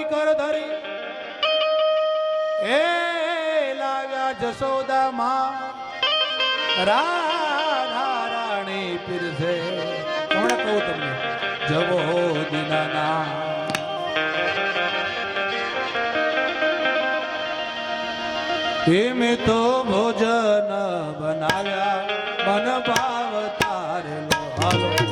કર રાધા રાણી પીરસે. હમણાં કહું તમને, જવો દિનાના. તો ભોજન બનાવ્યા, મન ભાવ તારે હાલો.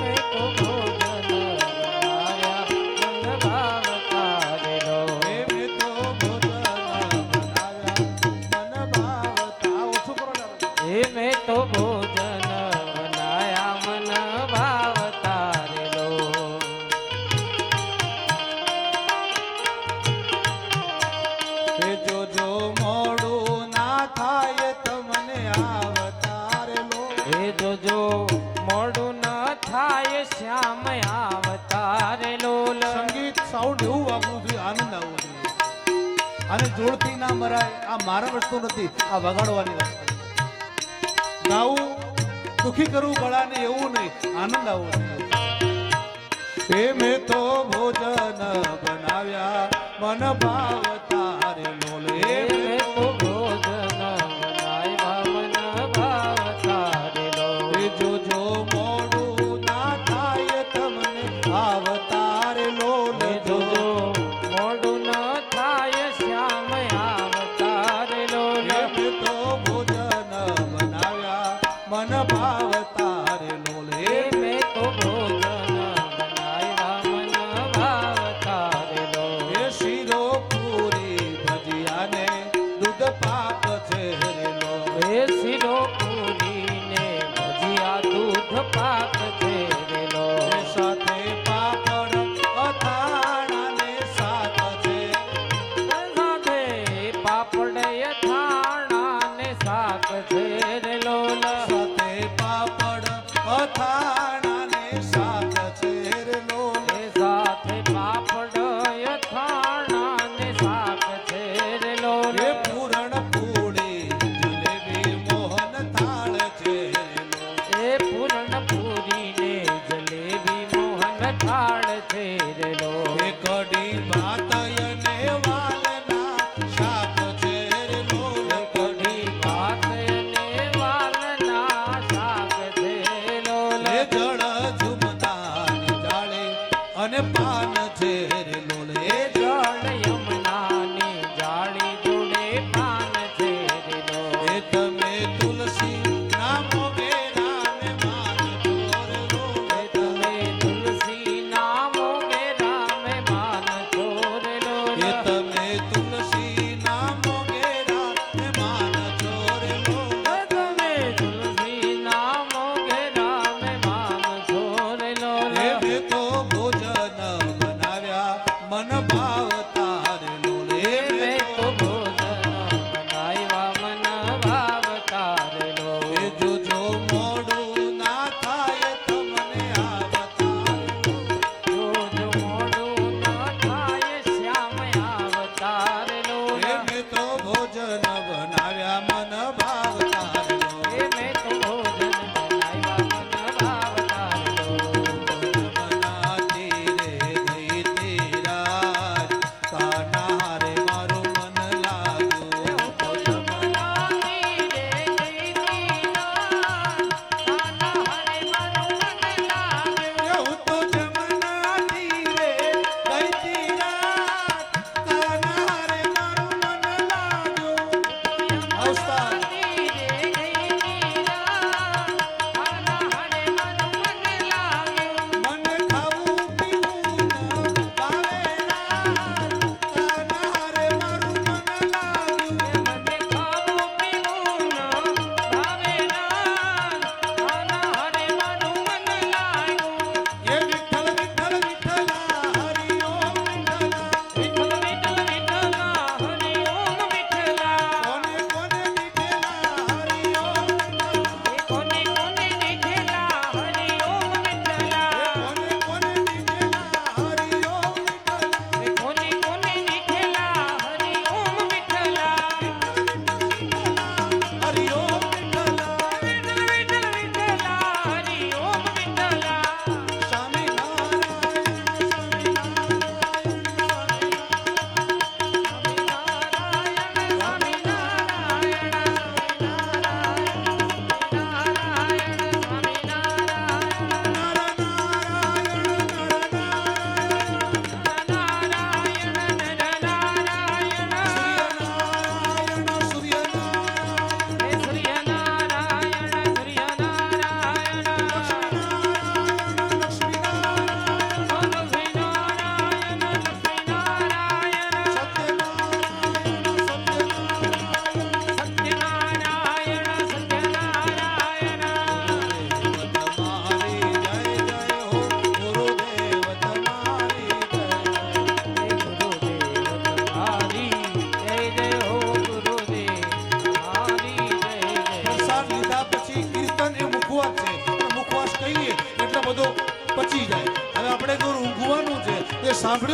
અને જોડથી ના મરાય, આ મારા વસ્તુ નથી, આ વગાડવાની વાત ગાવું, દુખી કરવું ગળાને એવું નહીં, આનંદ આવવો એ મેં તો ભોજન બનાવ્યા, મન ભાવ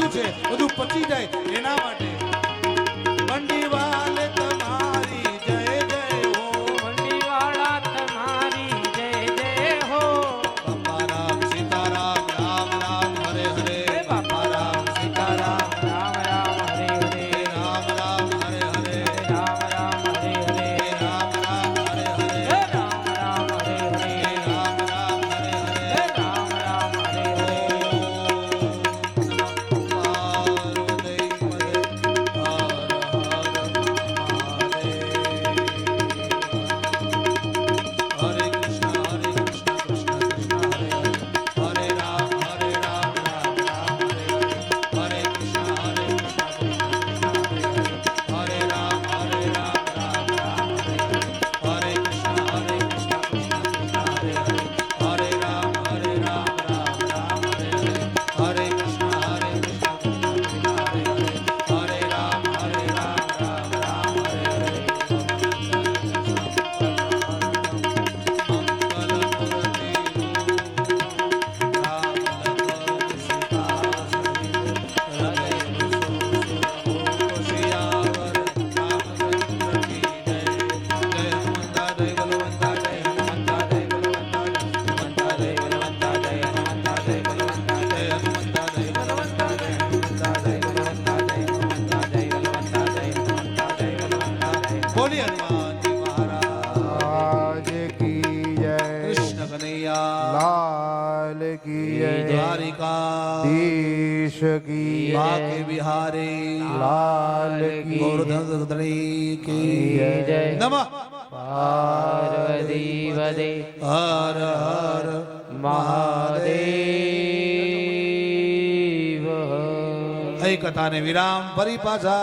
બધું છે. બધું પચી બોલી હનુમાનજી મહારાજ. કી જય. કૃષ્ણ કનૈયા. લાલ કી જય. દ્વારિકા. દેશ કી બાકે બિહારે. લાલ કી ગોરધણી કી જય. નમઃ. પાર્વતી વદે. હર હર મહાદેવ. કથાને વિરામ ફરી પાછા.